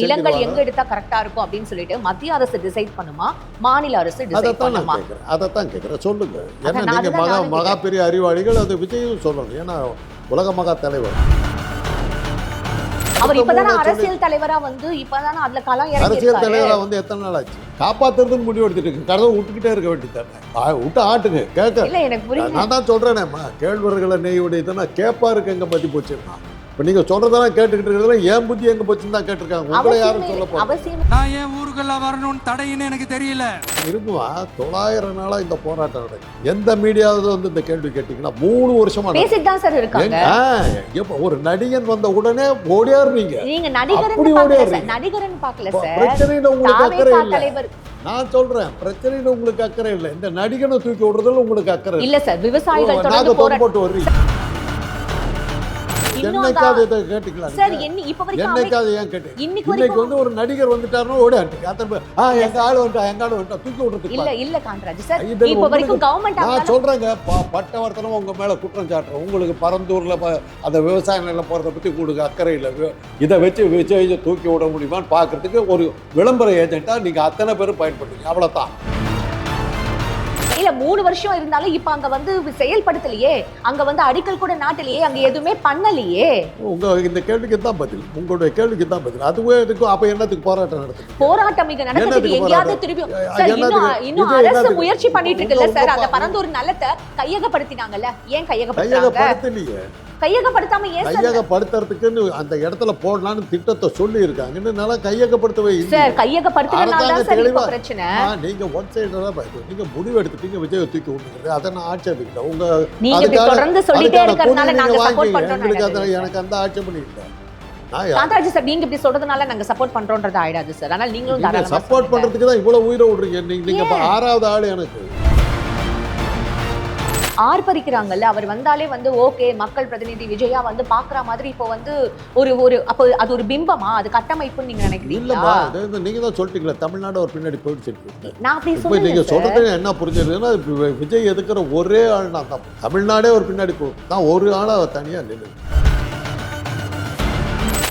நிலங்கள். எங்க எடுத்தா கரெக்டா இருக்கும் அப்படின்னு சொல்லிட்டு மத்திய அரசு டிசைட் பண்ணுமா? மாநில அரசு டிசைட் அதைத்தான் நான் கேட்குறேன் அதைத்தான் கேட்குறேன் சொல்லுங்க. ஏன்னா நீங்க மகா மகா பெரிய அறிவாளிகள் அது விஜயும் சொல்லணும். ஏன்னா உலக மகா தலைவர். அவர் இப்பதானே அரசியல் தலைவரா வந்து இப்பதானே அதுல களம் அரசியல் தலைவரா வந்து எத்தனை நாள் ஆச்சு? காப்பாத்துறதுன்னு முடிவு எடுத்துட்டு இருக்கு கதவை விட்டுக்கிட்டே இருக்க வேண்டியதானே விட்டு ஆட்டுங்க. கேட்க. நான் தான் சொல்றேனேம்மா. கேழ்வர்களை நெய் உடையதுன்னா கேப்பாருக்கு எங்க பத்தி போச்சுன்னா இப்போ நீங்க சொல்றதெல்லாம் கேட்டுக்கிட்டு இருக்கிறதுல ஏன் புத்தி எங்க போச்சுன்னு தான் கேட்டிருக்காங்க. உங்களை யாரும் சொல்ல அவசியம் நான் ஏன் ஊருக்கெல்லாம் வரணும்னு தடையின்னு எனக்கு தெரியல. இருக்குமா தொள்ளாயிரம் நாளா இந்த போராட்டம் நடக்குது எந்த மீடியாவது வந்து இந்த கேள்வி கேட்டீங்கன்னா மூணு வருஷமா. பேசிட்டு தான் சார் இருக்காங்க. எப்ப ஒரு நடிகன் வந்த உடனே ஓடியாருனீங்க. நீங்க நடிகர்னு அப்படி பாக்கல ஓடியாரு. நடிகர்னு பாக்கல சார். பிரச்சனையில உங்களுக்கு அக்கறை இல்ல. நான் சொல்றேன் பிரச்சனையில உங்களுக்கு அக்கறை இல்ல. இந்த நடிகனை தூக்கி விடுறதுல உங்களுக்கு அக்கறை இல்ல. சார் விவசாயிகள் போட்டு வர்றீங்க. என்னைக்காவது கேட்டுக்கலாம் சார் நீங்க? என்ன இப்ப வரைக்கும் அமை- என்னைக்காவது ஏன் கேட்டு? இன்னைக்கு வந்து ஒரு நடிகர் வந்துட்டாருன்னா ஓடியாட்டுங்க அத்தனை ஆ எங்க ஆளு வந்துட்டா எங்க ஆளு வந்துட்டா? தூக்கி விடுறதுக்கு இல்ல. இல்ல காந்தராஜ் சார் இதுல இப்ப வரைக்கும் உங்களுக்கு- கவர்மெண்ட் நான் சொல்றேங்க பட்டவர்த்தனம் உங்க மேல குற்றம் சாட்டுறேன். உங்களுக்கு பரந்தூர்ல அந்த விவசாய நிலம் போறதை பத்தி உங்களுக்கு அக்கறை இல்லை. இதை வச்சு விஜய் தூக்கி விட முடியுமான்னு பாக்குறதுக்கு ஒரு விளம்பர ஏஜென்ட்டா நீங்க அத்தனை பேரும் பயன்படுறீங்க அவ்வளவுதான். இல்ல மூணு வருஷம் இருந்தாலும் இப்ப அங்க வந்து செயல்படுத்தலையே. அங்க வந்து அடிக்கல் கூட நாட்டிலேயே. அங்க எதுவுமே பண்ணலையே. உங்க இந்த கேள்விக்கு தான் பதில். உங்களுடைய கேள்விக்கு தான் பதில். அதுவே இருக்கும் அப்ப என்னத்துக்கு போராட்டம் நடத்துக்கு போராட்டம் இங்க நடக்குது. எங்கேயாவது? திருப்பி சார் இன்னும்? இன்னும் அரசு? முயற்சி பண்ணிட்டு இருக்குல்ல சார். அந்த பரந்தூர் நிலத்தை கையகப்படுத்தினாங்கல்ல. ஏன் கையகப்படுத்தலையே. கையகப்படுத்தாம ஏன் கையகப்படுத்துறதுக்குன்னு அந்த இடத்துல போடலான்னு திட்டத்தை சொல்லி இருக்காங்க இன்னும் நல்லா கையகப்படுத்தவே சார் கையகப்படுத்துறதுனால சார் இப்ப பிரச்சனை. நீங்க ஒன் சைடு தான் நீங்க முடிவு எடுத்துட்டீங்க விஜய் தூக்கி விட்டுருது அதை நான் ஆட்சேபிக்கல. உங்க நீங்க இப்படி தொடர்ந்து சொல்லிட்டே கூலி நாங்க சப்போர்ட் பண்றோம் எனக்கு அந்த ஆட்சேபம் இல்லை. காந்தராஜ் சார் நீங்க இப்படி சொல்றதுனால நாங்க சப்போர்ட் பண்றோன்றது ஆயிடாது சார். ஆனால் நீங்களும் சப்போர்ட். பண்றதுக்கு தான் இவ்வளவு உயிரை விடுறீங்க. நீங்க ஆறாவது ஆளு எனக்கு. ஆர்ப்பரிக்கிறாங்கல்ல. அவர் வந்தாலே வந்து ஓகே மக்கள் பிரதிநிதி விஜயா வந்து பாக்குற மாதிரி இப்போ வந்து ஒரு ஒரு அப்போ அது ஒரு பிம்பமா? அது கட்டமைப்புன்னு நீங்க நினைக்கிறீங்களா? நீங்க தான் சொல்லிட்டீங்களே தமிழ்நாடு ஒரு பின்னாடி போயிடுச்சு நான் அப்படி இப்போ நீங்க சொல்லுங்க சொல்றது என்ன புரிஞ்சிருக்குன்னா விஜய் எதுக்குற ஒரே ஆள் நான் தமிழ்நாடே ஒரு பின்னாடி போகும் நான் ஒரு ஆளா தனியா நின்று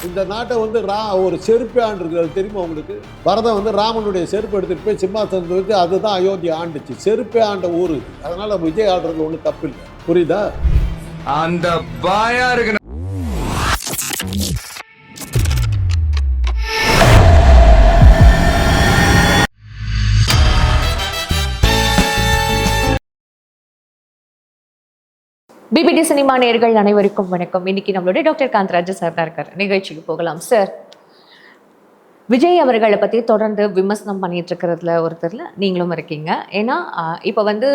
இந்த நாட்டை வந்து ரா ஒரு செருப்பு ஆண்டு தெரியுமா உங்களுக்கு? பரதம் வந்து ராமனுடைய செருப்பு எடுத்துட்டு போய் சிம்மாசனத்தை வச்சு அதுதான் அயோத்தி ஆண்டுச்சு. செருப்பே ஆண்ட ஊர். இது அதனால விஜய் ஆடுறது ஒன்றும் தப்பு இல்லை புரியுதா? அந்த பாயா இருக்கு பிபிடி சினிமா நேர்கள் அனைவருக்கும் வணக்கம். இன்னைக்கு நம்மளுடைய டாக்டர் காந்தராஜ் சார் தான் இருக்கார். நிகழ்ச்சிக்கு போகலாம் சார் விஜய் அவர்களை பற்றி தொடர்ந்து விமர்சனம் பண்ணிகிட்டு இருக்கிறதுல ஒருத்தரில் நீங்களும் இருக்கீங்க. ஏன்னா இப்போ வந்து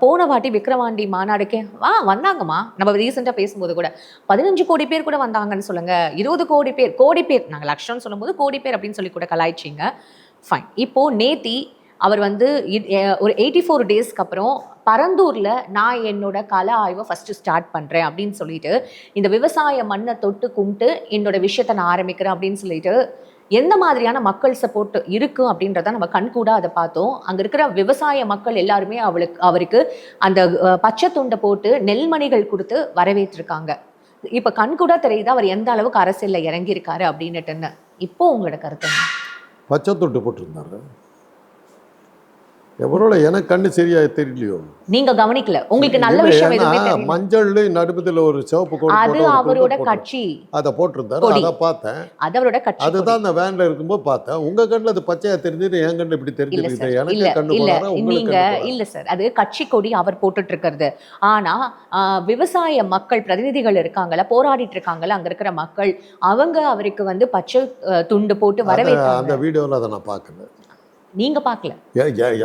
போன வாட்டி விக்ரவாண்டி மாநாடுக்கே ஆ வந்தாங்கம்மா. நம்ம ரீசெண்டாக பேசும்போது கூட பதினஞ்சு கோடி பேர் கூட வந்தாங்கன்னு சொல்லுங்கள் இருபது கோடி பேர் கோடி பேர் நாங்கள் லட்சம்னு சொல்லும்போது கோடி பேர் அப்படின்னு சொல்லி கூட கலாய்ச்சிங்க. ஃபைன் இப்போது நேத்தி அவர் வந்து ஒரு எயிட்டி ஃபோர் டேஸ்க்கு அப்புறம் பரந்தூரில் நான் என்னோட கல ஆய்வை ஃபஸ்ட்டு ஸ்டார்ட் பண்ணுறேன் அப்படின்னு சொல்லிட்டு இந்த விவசாய மண்ணை தொட்டு கும்பிட்டு என்னோட விஷயத்தை நான் ஆரம்பிக்கிறேன் அப்படின்னு சொல்லிட்டு எந்த மாதிரியான மக்கள் சப்போர்ட் இருக்குது அப்படின்றத நம்ம கண்கூடாக அதை பார்த்தோம். அங்கே இருக்கிற விவசாய மக்கள் எல்லாருமே அவளுக்கு அவருக்கு அந்த பச்சை துண்டை போட்டு நெல்மணிகள் கொடுத்து வரவேற்றிருக்காங்க. இப்போ கண்கூடா தெரியுது அவர் எந்த அளவுக்கு அரசியலில் இறங்கியிருக்காரு அப்படின்னுட்டுன்னு. இப்போ உங்களோட கருத்து பச்சை துண்டு போட்டிருந்தாரு. எவரோட எனக்கு கண்ணு சரியா தெரியலையோ. நீங்க கவனிக்கல. உங்களுக்கு நல்ல விஷயம் எதுவுமே தெரியல. மஞ்சள்ல நடுப்பதுல ஒரு சிவப்பு கோடு அது அவரோட கட்சி அதை போட்டிருந்தாரு. அதை பார்த்தேன். அது அவரோட கட்சி அதுதான் அந்த வேன்ல இருக்கும்போது பார்த்தேன். உங்க கண்ணுல அது பச்சையா தெரிஞ்சுட்டு என் கண்ணுல இப்படி சார் எனக்கு இல்ல கண்ணு உங்களுக்கு நீங்க கண்ணு? இல்ல சார் அது கட்சி கொடி அவர் போட்டுட்டு இருக்கிறது ஆனா விவசாய மக்கள் பிரதிநிதிகள் இருக்காங்கல்ல போராடிட்டு இருக்காங்கல்ல அங்க இருக்கிற மக்கள் அவங்க அவருக்கு வந்து பச்சை துண்டு போட்டு வரவேற்றாங்க அந்த வீடியோல அதை நான் பார்க்கல. நீங்க பார்க்கல.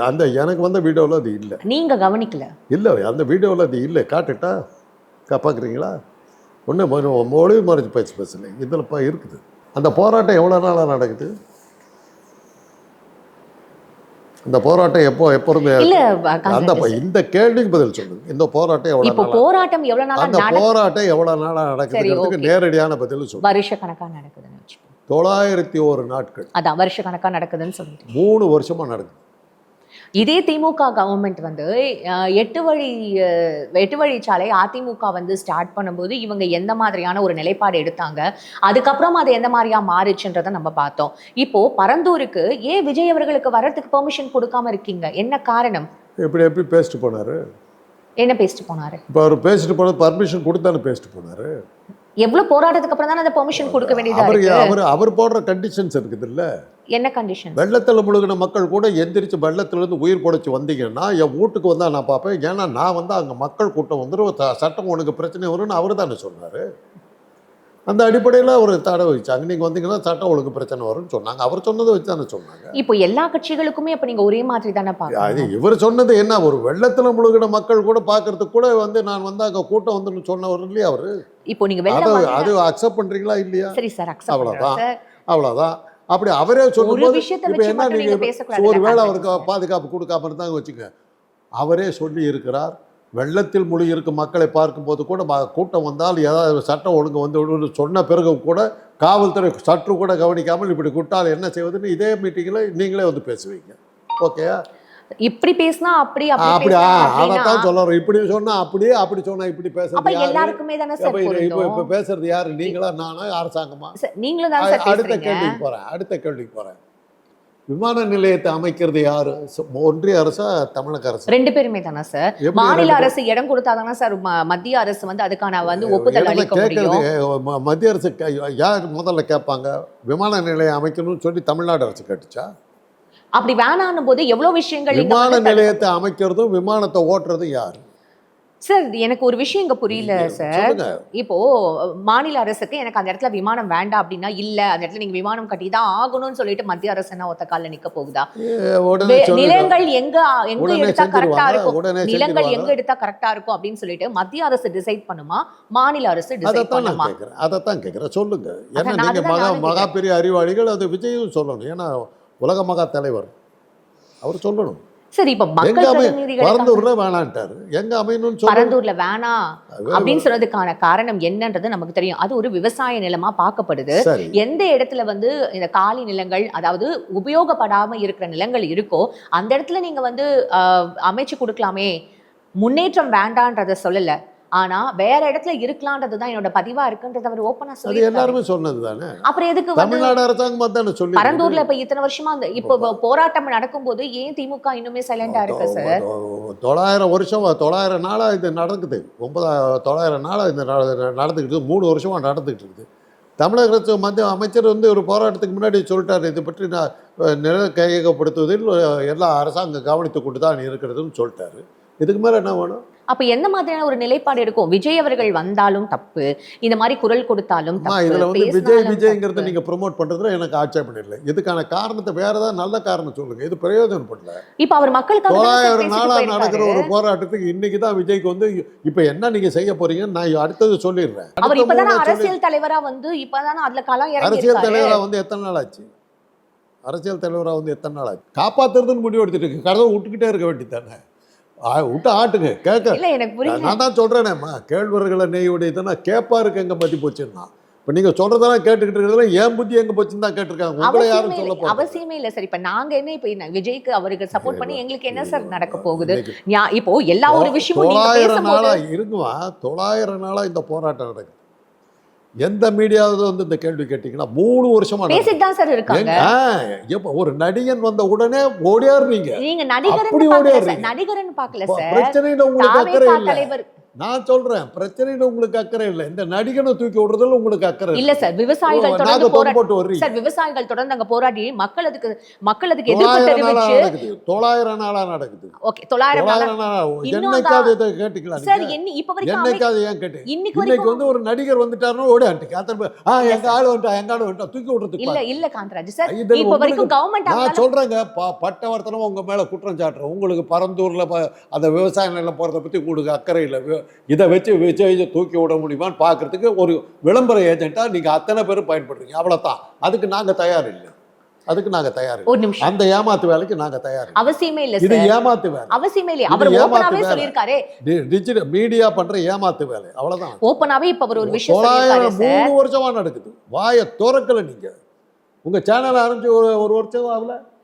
அந்த எனக்கு வந்த வீடியோல அது இல்ல. நீங்க கவனிக்கல. இல்ல அந்த வீடியோல அது இல்ல. காட்டுட்டா? பார்க்குறீங்களா ஒன்று மொழி மறைச்சு பேச்சு பேசல. இதில் இப்போ இருக்குது. அந்த போராட்டம் எவ்வளோ நாளாக நடக்குது? இந்த போராட்டம் எப்போ எப்போ இருந்து அந்த. இந்த கேள்விக்கு பதில் சொல்லுங்க. இந்த போராட்டம் எவ்வளோ இப்போ நாளா போராட்டம் எவ்வளவு நாளா அந்த போராட்டம் எவ்வளோ நாளாக நடக்குதுங்கிறதுக்கு okay. நேரடியான பதில் சொல்லுங்க. வருஷ கணக்கா நடக்குதுன்னு தொள்ளாயிரத்தி ஒரு நாட்கள். அதான் வருஷ கணக்கா நடக்குதுன்னு சொல்லிட்டு. மூணு வருஷமா நடக்குது. இதே திமுக கவர்மெண்ட் வந்து எட்டு வழி எட்டு வழிச்சாலை அதிமுக வந்து ஸ்டார்ட் பண்ணும்போது இவங்க எந்த மாதிரியான ஒரு நிலைப்பாடு எடுத்தாங்க அதுக்கப்புறம் அது எந்த மாதிரியா மாறுச்சுன்றதை நம்ம பார்த்தோம். இப்போ பரந்தூருக்கு ஏன் விஜய் அவர்களுக்கு வர்றதுக்கு பெர்மிஷன் கொடுக்காம இருக்கீங்க என்ன காரணம்? எப்படி எப்படி பேசிட்டு போனாரு? என்ன பேசிட்டு போனாரு? இப்போ அவர் பேசிட்டு போனது பர்மிஷன் கொடுத்தானே பேசிட்டு போனாரு? எவ்வளவு போராட்டத்துக்கு அப்புறம் தானே அந்த பெர்மிஷன் கொடுக்க வேண்டியதா இருக்கு? அவர் அவர் போடுற கண்டிஷன்ஸ் இருக்குது இல்ல? என்ன கண்டிஷன் வெள்ளத்தில் முழுகின மக்கள் கூட எந்திரிச்சு வெள்ளத்துலேருந்து உயிர் பொழைச்சி வந்தீங்கன்னா என் வீட்டுக்கு வந்தால் நான் பார்ப்பேன். ஏன்னா நான் வந்து அங்கே மக்கள் கூட்டம் வந்துடும் சட்டம் உனக்கு பிரச்சனை வரும்னு அவர் தானே சொன்னார். அந்த அடிப்படையில் அவர் தடை வச்சாங்க. நீங்கள் வந்தீங்கன்னா சட்டம் ஒழுங்கு பிரச்சனை வரும்னு சொன்னாங்க. அவர் சொன்னதை வச்சு தானே சொன்னாங்க. இப்போ எல்லா கட்சிகளுக்குமே அப்ப நீங்க ஒரே மாதிரி தானே அது இவர் சொன்னது என்ன? ஒரு வெள்ளத்தில் முழுகின மக்கள் கூட பார்க்கறதுக்கு கூட வந்து நான் வந்து அங்கே கூட்டம் வந்துன்னு சொன்னவர் இல்லையா அவர்? இப்போ நீங்க அதை அக்செப்ட் பண்ணுறீங்களா இல்லையா? சரி சார். சார். அவ்வளோதான் அப்படி அவரே சொல்லும்போது இப்போ என்ன நீங்கள் ஒருவேளை அவருக்கு பாதுகாப்பு கொடுக்காம இருந்தாங்க வச்சுங்க அவரே சொல்லி இருக்கிறார். வெள்ளத்தில் மூழ்கி இருக்கும் மக்களை பார்க்கும்போது கூட கூட்டம் வந்தால் ஏதாவது சட்டம் ஒழுங்கு வந்து விடுன்னு சொன்ன பிறகு கூட காவல்துறை சற்று கூட கவனிக்காமல் இப்படி கூட்டால் என்ன செய்வதுன்னு இதே மீட்டிங்கில் நீங்களே வந்து பேசுவீங்க. ஓகேயா இப்படி பேசினா அப்படி அப்படி அப்படி அதைத்தான் சொல்லுறோம். இப்படி சொன்னா அப்படியே அப்படி சொன்னா இப்படி பேசுறது எல்லாருக்குமே தானே சார் இப்போ பேசுறது யாரு? நீங்களா நானா அரசாங்கமா? நீங்களும் அடுத்த கேள்விக்கு போறேன் அடுத்த கேள்விக்கு போறேன். விமான நிலையத்தை அமைக்கிறது யாரு? ஒன்றிய அரசா தமிழக அரசு? ரெண்டு பேருமே தானே சார் மாநில அரசு இடம் கொடுத்தாதானே சார் ம- மத்திய அரசு வந்து அதுக்கான வந்து ஒப்புதல் அளிக்க முடியும்? மத்திய அரசு யார் முதல்ல கேட்பாங்க விமான நிலையம் அமைக்கணும்னு சொல்லி தமிழ்நாடு அரசு கேட்டுச்சா? அப்படி வேணான்னும் போது எவ்வளவு விஷயங்கள் விமான நிலையத்தை அமைக்கிறதும் விமானத்தை ஓட்டுறதும் யார்? சார் எனக்கு ஒரு விஷயம் இங்க புரியல சார். இப்போ மாநில அரசுக்கு எனக்கு அந்த இடத்துல விமானம் வேண்டாம் அப்படின்னா இல்ல அந்த இடத்துல நீங்க விமானம் கட்டி தான் ஆகணும்னு சொல்லிட்டு மத்திய அரசு என்ன ஒத்த கால்ல நிக்க போகுதா? நிலங்கள் எங்க எங்க எடுத்தா கரெக்டா இருக்கும்? நிலங்கள் எங்க எடுத்தா கரெக்டா இருக்கும் அப்படின்னு சொல்லிட்டு மத்திய அரசு டிசைட் பண்ணுமா? மாநில அரசு டிசைட் பண்ணுமா? அதைத்தான் கேட்குறேன் சொல்லுங்க. ஏன்னா நீங்க மகா மகா பெரிய அறிவாளிகள் அது விஜயும் சொல்லணும். ஏன்னா உலக மகா தலைவர். அவர் சொல்லணும். சரி இப்ப மக்கள் பரந்தூர்ல வேணான்ட்டாரு. எங்க அமையணும்னு பரந்தூர்ல வேணாம் அப்படின்னு சொன்னதுக்கான காரணம் என்னன்றது நமக்கு தெரியும். அது ஒரு விவசாய நிலமா பார்க்கப்படுது. எந்த இடத்துல வந்து இந்த காலி நிலங்கள் அதாவது உபயோகப்படாம இருக்கிற நிலங்கள் இருக்கோ அந்த இடத்துல நீங்க வந்து அமைச்சு கொடுக்கலாமே. முன்னேற்றம் வேண்டான்றத சொல்லல. ஆனா வேற இடத்துல இருக்கலான்றது தான் என்னோட பதிவா இருக்குன்றது அவர் ஓப்பனா அது சொல்லி எல்லாருமே சொன்னது தானே அப்புறம் எதுக்கு தமிழ்நாடு அரசாங்கம் தானே சொல்லி பரந்தூர்ல இப்ப இத்தனை வருஷமா அந்த இப்போ போராட்டம் நடக்கும்போது ஏன் திமுக இன்னுமே சைலண்டா இருக்கு சார் தொள்ளாயிரம் வருஷம் தொள்ளாயிரம் நாளா இது நடக்குது. ஒன்பதா தொள்ளாயிரம் நாளா இந்த நட- நடந்துக்கிட்டு மூணு வருஷமா நடந்துக்கிட்டு இருக்குது தமிழக அரசு மத்திய அமைச்சர் வந்து ஒரு போராட்டத்துக்கு முன்னாடி சொல்லிட்டாரு. இதை பற்றி நான் நில கையகப்படுத்துவதில் எல்லா அரசாங்கம் கவனித்து கொண்டு தான் இருக்கிறதுன்னு சொல்லிட்டாரு. இதுக்கு மேல என்ன வேணும்? அப்ப எந்த மாதிரியான ஒரு நிலைப்பாடு இருக்கும் விஜய் அவர்கள் வந்தாலும் தப்பு. இந்த மாதிரி குரல் கொடுத்தாலும் இதுல வந்து விஜய் விஜய்ங்கிறத. நீங்க ப்ரொமோட் பண்றதுல எனக்கு ஆட்சேபம் இல்லை இதுக்கான காரணத்தை வேற ஏதாவது நல்ல காரணம் சொல்லுங்க. இது பிரயோஜனப்படல இப்ப அவர் சார் தொள்ளாயிரம் நாளா. நடக்கிற ஒரு போராட்டத்துக்கு இன்னைக்கு தான் விஜய்க்கு வந்து இப்ப என்ன நீங்க செய்ய போறீங்கன்னு நான் அடுத்தது சொல்லிடுறேன். அவர் இப்பதானே அரசியல் தலைவரா வந்து இப்பதானே அதுல களம் அரசியல் தலைவரா வந்து எத்தனை நாள் ஆச்சு? அரசியல் தலைவரா வந்து எத்தனை நாள் ஆச்சு? காப்பாத்துறதுன்னு முடிவு எடுத்துட்டு இருக்கு. கதவை விட்டுக்கிட்டே இருக்க வேண்டியதானே விட்டு ஆட்டுங்க கேட்க நான் தான் சொல்றேனேம்மா கேழ்வர்களை நெய்யுடையதுன்னா கேப்பாருக்கு எங்க பத்தி போச்சுன்னா. இப்ப நீங்க சொல்றதெல்லாம் கேட்டுக்கிட்டு இருக்கிறதுல ஏன் புத்தி எங்க போச்சுன்னு தான் கேட்டிருக்காங்க. உங்களை யாரும் சொல்ல அவசியமே இல்ல சார். இப்ப நாங்க என்ன இப்ப விஜய்க்கு அவருக்கு சப்போர்ட் பண்ணி எங்களுக்கு என்ன சார் நடக்க போகுது? இப்போ எல்லா ஒரு விஷயமும் தொள்ளாயிரம் நாளா பேசும்போது இருக்குமா தொள்ளாயிரம் நாளா இந்த போராட்டம் நடக்குது. எந்த மீடியாவது வந்து இந்த கேள்வி கேட்டீங்கன்னா மூணு வருஷமா. பேசிட்டு தான் சார் இருக்காங்க. எப்ப ஒரு நடிகன் வந்த உடனே ஓடியாருனீங்க. நீங்க ஓடியாடுறீங்க. நடிகர்னு பாக்கல சார். பிரச்சனையில உங்களுக்கு அக்கறை இல்ல. நான் சொல்றேன் பிரச்சனையில உங்களுக்கு அக்கறை இல்ல. இந்த நடிகனை தூக்கி விடுறதுல உங்களுக்கு அக்கறை இல்ல சார் விவசாயிகள் தொடர்ந்து வர்றீங்க. சார் விவசாயிகள் தொடர்ந்து அங்க போராடி மக்கள் அதுக்கு மக்கள் அதுக்கு எதிர்ப்பு தொள்ளாயிரம் நாளா தெரிவிச்சு நடக்குது. தொள்ளாயிரம் நாளா நடக்குது. ஓகே தொள்ளாயிரம் என்னைக்காவது இதை கேட்டுக்கலாம் சார்? என்ன இப்ப வரைக்கும் என்னைக்காவது ஏன் கேட்டு இன்னைக்கு வந்து ஒரு நடிகர் வந்துட்டாருன்னா ஓடியான்ட்டு அத்தனை பேர் ஆ எங்க ஆளு வந்துட்டா எங்க ஆளு வந்துட்டா தூக்கி விடுறதுக்கு இல்ல. இல்ல காந்தராஜ் சார் இப்ப வரைக்கும் கவர்மெண்ட் நான் சொல்றேங்க பட்டவர்த்தனம் உங்க மேல குற்றம் சாட்டுறேன். உங்களுக்கு பரந்தூர்ல அந்த விவசாய நிலம் போறதை பத்தி உங்களுக்கு அக்கறை இல்லை. இதை வச்சு விஜய் தூக்கி விட முடியுமான்னு பார்க்கறதுக்கு ஒரு விளம்பர ஏஜென்ட்டா நீங்க அத்தனை பேரும் பயன்படுறீங்க. அவ்வளவுதான். அதுக்கு நாங்க தயார் இல்லை. அதுக்கு நாங்க தயார் இல்லை. ஒரு நிமிஷம். அந்த ஏமாத்து வேலைக்கு நாங்க தயார் இல்லை. அவசியமே இல்ல இது ஏமாத்து வேலை. அவசியமே இல்லையா. இது அவர். சொல்லியிருக்காரு. டி- டிஜிட்டல் மீடியா பண்ற ஏமாத்து வேலை. அவ்வளவுதான். ஓப்பனாவே இப்ப அவர் ஒரு விஷயம் சார் மூணு வருஷமா நடக்குது. வாயை திறக்கல நீங்க. உங்க சேனல் ஆரம்பிச்சு ஒரு ஒரு வருஷம் ஆகல.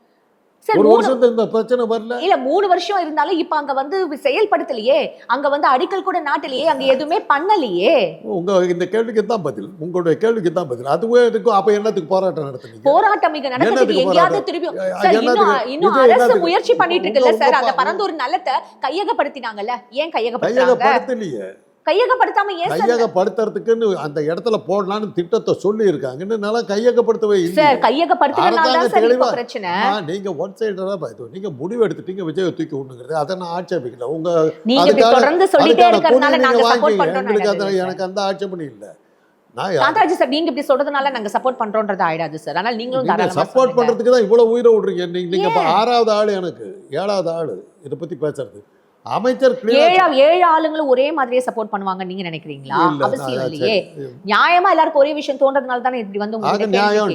ஒரு மூணு வருஷத்துக்கு இந்த பிரச்சனை வரல? இல்ல மூணு வருஷம் இருந்தாலும் இப்ப அங்க வந்து செயல்படுத்தலையே. அங்க வந்து அடிக்கல் கூட நாட்டலையே. அங்க எதுவுமே பண்ணலையே. உங்க இந்த கேள்விக்கு தான் பதில். உங்களுடைய கேள்விக்கு தான் பதில். அதுவே இருக்கும் அப்ப என்னத்துக்கு போராட்டம் போராட்டம் இங்க நடக்குது. எங்கேயாவது? திருப்பி இன்னும் அரசு? முயற்சி பண்ணிட்டு இருக்குல்ல சார். அந்த பரந்தூர் நிலத்தை கையகப்படுத்தினாங்கல்ல? ஏன் கையகப்படுத்தாங்க கையகப்படுத்தலையே. கையகப்படுத்தாம ஏன் கையகப்படுத்துறதுக்குன்னு அந்த இடத்துல போடலான்னு திட்டத்தை சொல்லி இருக்காங்க இன்னும் கையகப்படுத்தவே இல்லை சார் கையகப்படுத்துறதுனால சார் பிரச்சனை. நீங்க ஒன் சைடரா இது நீங்க முடிவு எடுத்துட்டீங்க விஜயை தூக்கி விடணுங்கிறது. அதை நான் ஆட்சேபிக்கல. உங்க நீங்க தொடர்ந்து சொல்லிட்டே கூலி நாங்க சப்போர்ட் பண்றோம் எனக்கு அந்த ஆட்சேபணி இல்ல. நான் காந்தாஜி சார் நீங்க இப்படி சொல்றதுனால நாங்க சப்போர்ட் பண்றோம்ன்றது ஆயிடாது சார். ஆனால் நீங்களும் தாராளமா சப்போர்ட். பண்றதுக்கு தான் இவ்வளவு உயிரை விடுறீங்க. நீங்க நீங்க ஆறாவது ஆளு எனக்கு. ஏழாவது ஆளு. இதை பத்தி பேசுறது. அமைச்சர் ஏழா ஏழு ஆளுங்களும் ஒரே மாதிரியே சப்போர்ட் பண்ணுவாங்க நீங்க நினைக்கிறீங்களா? அவசியம் இல்லையே. நியாயமா எல்லாருக்கும் ஒரே விஷயம் தோன்றதுனால தானே இப்படி வந்து நியாயம்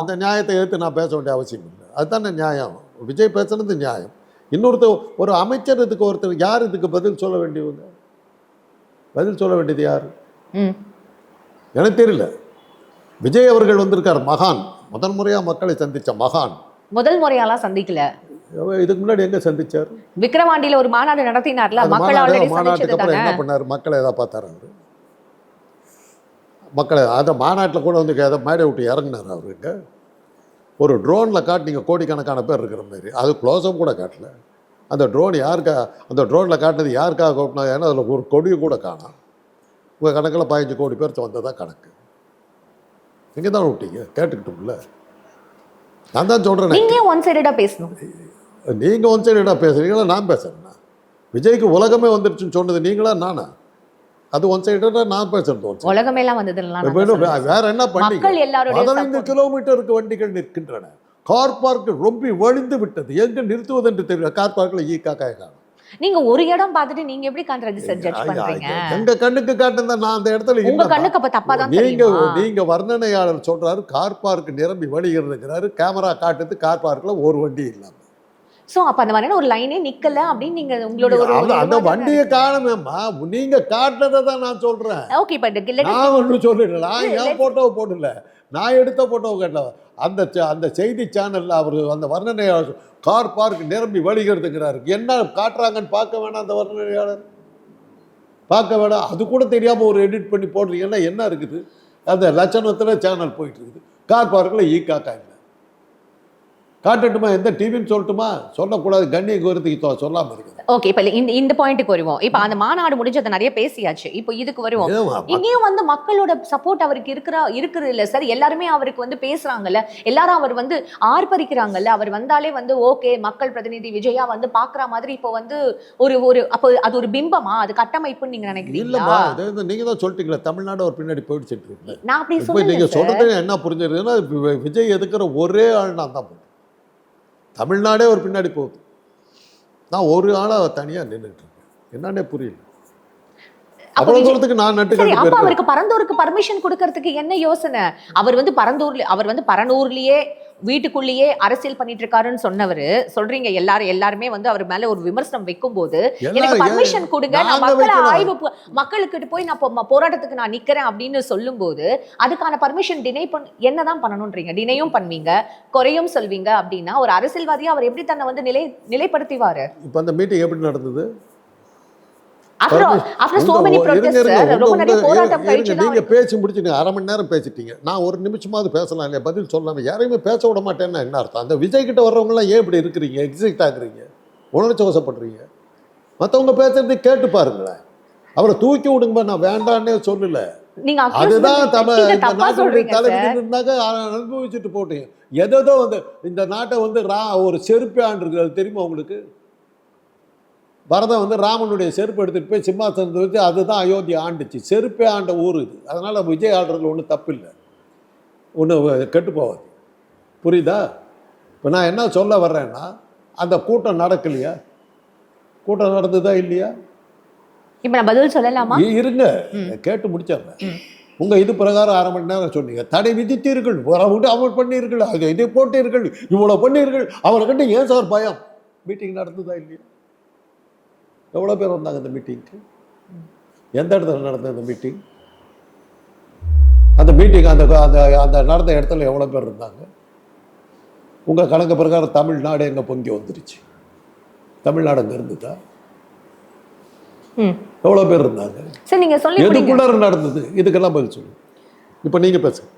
அந்த நியாயத்தை எடுத்து நான் பேச வேண்டிய அவசியம் இல்லை. அதுதானே நியாயம். விஜய் பேசுனது நியாயம். இன்னொருத்தர் ஒரு அமைச்சர் இதுக்கு ஒருத்தர் யார் இதுக்கு பதில் சொல்ல வேண்டியவங்க? பதில் சொல்ல வேண்டியது யார். எனக்கு தெரியல. விஜய் அவர்கள் வந்திருக்கார் மகான். முதல் முறையா மக்களை சந்திச்ச மகான். முதல் முறையாலாம் சந்திக்கல. இதுக்கு முன்னாடி எங்க சந்திச்சார்? விக்கிரவாண்டியில ஒரு மாநாடு நடத்தினார்ல மக்கள் மாநாட்டுக்கு அப்புறம் என்ன பண்ணாரு? மக்களை எதாவது பார்த்தாரு அவரு? மக்களை அந்த மாநாட்டில் கூட வந்து எதை மேடை விட்டு இறங்குனார் அவருங்க ஒரு ட்ரோனில் காட்டினீங்க கோடிக்கணக்கான பேர் இருக்கிற மாதிரி. அது க்ளோஸப் கூட காட்டல. அந்த ட்ரோன் யாருக்கா அந்த ட்ரோனில் காட்டினது யாருக்காக ஓட்டினா ஏன்னா அதில் ஒரு கொடியை கூட காணோம் உங்கள் கணக்கில் பதினஞ்சு கோடி பேர் வந்ததா கணக்கு. நீங்கள் தான் விட்டீங்க? கேட்டுக்கிட்டோம்ல. நான் தான் சொல்கிறேன் நீங்க ஒன் சைடடா பேசணும். நீங்கள் ஒன் சைடாக பேசுறீங்களா? நான் பேசுறேன்னா விஜய்க்கு உலகமே வந்துருச்சுன்னு சொன்னது நீங்களா? நானா? அது ஒன் சைடாக நான் பேசுறது உலகமே எல்லாம் வந்தது வேற என்ன எல்லாருடைய பதினைந்து. கிலோமீட்டருக்கு வண்டிகள் நிற்கின்றன. கார் பார்க் ரொம்ப வழிந்து விட்டது. எங்க நிறுத்துவது என்று தெரியல. கார் பார்க்ல ஈ காக்காய காணும் நீங்க ஒரு இடம் பார்த்துட்டு நீங்க எப்படி கான்ட்ராஜி சார் ஜட்ஜ் பண்றீங்க. எங்க கண்ணுக்கு காட்டுனா நான் அந்த இடத்துல உங்க. கண்ணுக்கு அப்ப தப்பா தான் நீங்க நீங்க வர்ணனையாளர் சொல்றாரு கார் பார்க் நிரம்பி வழிகிறதுங்கிறாரு கேமரா காட்டுது கார் பார்க்ல ஒரு வண்டி இல்லாம சோ அப்ப அந்த மாதிரியான ஒரு லைனே நிக்கல அப்படின்னு நீங்க உங்களோட ஒரு அந்த- வண்டியை காணுமேம்மா நீங்க காட்டுனதை தான் நான் சொல்றேன். ஓகே இப்ப நான் ஒன்றும் சொல்லல நான் என் போட்டோவை போடல. நான் எடுத்த போட்டோவை கேட்டல அந்த அந்த செய்தி சேனல்ல அவர் அந்த வர்ணனையாளர் கார் பார்க் நிரம்பி வழிகிறதுங்கிறாரு. என்ன காட்டுறாங்கன்னு பார்க்க வேணாம் அந்த வர்ணனையாளர். பார்க்க வேணாம். அது கூட தெரியாமல் ஒரு எடிட் பண்ணி போடுறீங்கன்னா என்ன இருக்குது? அந்த லட்சணத்தில் சேனல் போயிட்டு இருக்குது. கார் பார்க்கில் ஈ காக்கா இல்லை காட்டட்டுமா? எந்த டிவின்னு சொல்லட்டுமா? சொல்லக்கூடாது. கண்ணிய கோரத்துக்கு சொல்லாம இருக்குது ஓகே இப்ப இந்த இந்த பாயிண்ட்டுக்கு வருவோம். இப்ப அந்த மாநாடு முடிஞ்சதை நிறைய பேசியாச்சு. இப்போ இதுக்கு வருவோம். இங்கேயும் வந்து மக்களோட சப்போர்ட் அவருக்கு இருக்கிற இருக்குது இல்ல சார் எல்லாருமே அவருக்கு வந்து பேசுறாங்கல்ல. எல்லாரும் அவர் வந்து ஆர்ப்பரிக்கிறாங்கல்ல. அவர் வந்தாலே வந்து ஓகே மக்கள் பிரதிநிதி விஜயா வந்து பாக்குற மாதிரி இப்போ வந்து ஒரு ஒரு அப்போ அது ஒரு பிம்பமா? அது கட்டமைப்புன்னு நீங்க நினைக்கிறீங்களா? இது வந்து நீங்க தான் சொல்லிட்டீங்களா. தமிழ்நாடு ஒரு பின்னாடி இருக்குல்ல நான் அப்படி நீங்க சொல்றது என்ன புரிஞ்சிருக்குன்னா விஜய் எதுக்குற ஒரே ஆள் நான் தான் தமிழ்நாடே ஒரு பின்னாடி போகுது. நான் ஒரு ஆளா தனியா நின்றுட்டு இருக்கேன் என்னன்னே புரியல. அவ்வளவு தூரத்துக்கு நான் நட்டு அவருக்கு பரந்தூருக்கு பர்மிஷன் கொடுக்கறதுக்கு என்ன யோசனை? அவர் வந்து பரந்தூர்ல அவர் வந்து பரனூர்லயே வீட்டுக்குள்ளேயே அரசியல் பண்ணிட்டு இருக்காருன்னு சொன்னவரு சொல்றீங்க எல்லாரும் எல்லாருமே வந்து அவர் மேல ஒரு விமர்சனம் வைக்கும் போது எனக்கு பர்மிஷன் கொடுங்க நான் மக்களை. ஆய்வு மக்களுக்கிட்ட போய் நான் போராட்டத்துக்கு நான் நிக்கிறேன் அப்படின்னு சொல்லும்போது அதுக்கான பர்மிஷன் டினை பண் என்னதான் பண்ணணும்ன்றீங்க? டினையும் பண்ணுவீங்க குறையும் சொல்வீங்க அப்படின்னா ஒரு அரசியல்வாதியா அவர் எப்படி தன்னை வந்து நிலை நிலைப்படுத்திவாரு? இப்போ அந்த மீட்டிங் எப்படி நடந்தது? நீங்க பேசி முடிச்சுட்டீங்க அரை மணி நேரம் பேசிட்டீங்க. நான் ஒரு நிமிஷமாவது பேசலாம் இல்லையா? பதில் சொல்லாம யாரையுமே பேச விட மாட்டேன்னா என்ன அர்த்தம்? அந்த விஜய் கிட்ட வர்றவங்க எல்லாம் ஏன் இப்படி இருக்கிறீங்க? எக்ஸைட் ஆகுறீங்க. உணர்ச்சி வசப்படுறீங்க. மத்தவங்க பேசுறது கேட்டு பாருங்களேன். அவரை தூக்கி விடுங்க நான் வேண்டான்னே சொல்லல. அதுதான் அனுபவிச்சுட்டு போட்டீங்க. எதோ வந்து இந்த நாட்டை வந்து ஒரு செருப்பே ஆண்டு அது தெரியுமா உங்களுக்கு? பரதம் வந்து ராமனுடைய செருப்பு எடுத்துட்டு போய் சிம்மாசனத்தை வச்சு அதுதான் அயோத்தி ஆண்டுச்சு. செருப்பே ஆண்ட ஊர் இது. அதனால விஜய் ஆடுறதுல ஒன்றும் தப்பு இல்லை ஒன்றும் கெட்டு போகாது. புரியுதா? இப்போ நான் என்ன சொல்ல வர்றேன்னா அந்த கூட்டம் நடக்கலையா? கூட்டம் நடந்ததா இல்லையா? இப்ப நான் பதில் சொல்லலாமா? இருங்க. கேட்டு முடிச்சிடுறேன். உங்க இது பிரகாரம் அரை மணி நேரம் சொன்னீங்க. தடை விதித்தீர்கள். விட்டு அமல் பண்ணீர்கள். அது இதை போட்டீர்கள். இவ்வளவு பண்ணீர்கள். அவரை கண்டு ஏன் சார் பயம்? மீட்டிங் நடந்ததா இல்லையா? எவ்வளோ பேர் வந்தாங்க இந்த மீட்டிங்க்கு எந்த இடத்துல நடந்த இந்த மீட்டிங் அந்த மீட்டிங் அந்த அந்த அந்த நடந்த இடத்துல எவ்வளோ பேர் இருந்தாங்க? உங்கள் கணக்கு பிரகாரம் தமிழ்நாடு எங்கே பொங்கி வந்துருச்சு? தமிழ்நாடு அங்கே இருந்துதா? எவ்வளோ பேர் இருந்தாங்க? சார் எதுக்குள்ளார நடந்தது? இதுக்கெல்லாம் பதில் சொல்லுங்க. இப்போ நீங்கள் பேசுங்க.